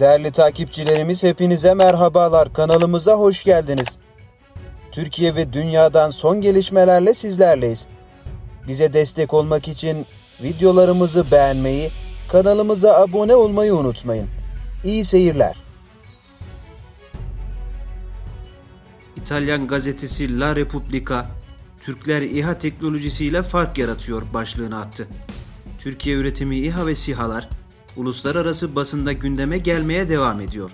Değerli takipçilerimiz hepinize merhabalar. Kanalımıza hoş geldiniz. Türkiye ve dünyadan son gelişmelerle sizlerleyiz. Bize destek olmak için videolarımızı beğenmeyi, kanalımıza abone olmayı unutmayın. İyi seyirler. İtalyan gazetesi La Repubblica, Türkler İHA teknolojisiyle fark yaratıyor başlığını attı. Türkiye üretimi İHA ve SİHA'lar uluslararası basında gündeme gelmeye devam ediyor.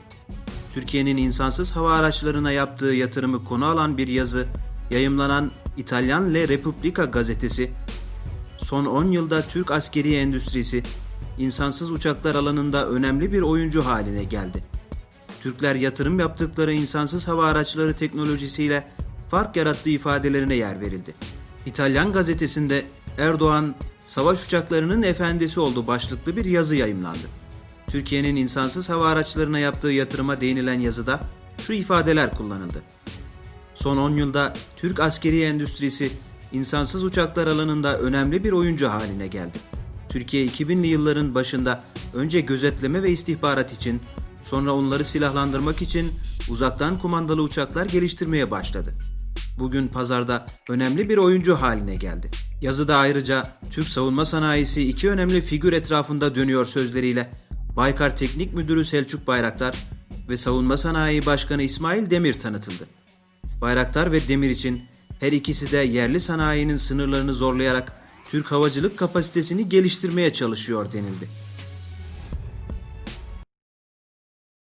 Türkiye'nin insansız hava araçlarına yaptığı yatırımı konu alan bir yazı yayımlanan İtalyan Le Repubblica gazetesi, son 10 yılda Türk askeri endüstrisi insansız uçaklar alanında önemli bir oyuncu haline geldi. Türkler yatırım yaptıkları insansız hava araçları teknolojisiyle fark yarattığı ifadelerine yer verildi. İtalyan gazetesinde Erdoğan savaş uçaklarının efendisi oldu başlıklı bir yazı yayımlandı. Türkiye'nin insansız hava araçlarına yaptığı yatırıma değinilen yazıda şu ifadeler kullanıldı. Son 10 yılda Türk askeri endüstrisi insansız uçaklar alanında önemli bir oyuncu haline geldi. Türkiye 2000'li yılların başında önce gözetleme ve istihbarat için, sonra onları silahlandırmak için uzaktan kumandalı uçaklar geliştirmeye başladı. Bugün pazarda önemli bir oyuncu haline geldi. Yazıda ayrıca Türk savunma sanayisi iki önemli figür etrafında dönüyor sözleriyle Baykar Teknik Müdürü Selçuk Bayraktar ve Savunma Sanayi Başkanı İsmail Demir tanıtıldı. Bayraktar ve Demir için her ikisi de yerli sanayinin sınırlarını zorlayarak Türk havacılık kapasitesini geliştirmeye çalışıyor denildi.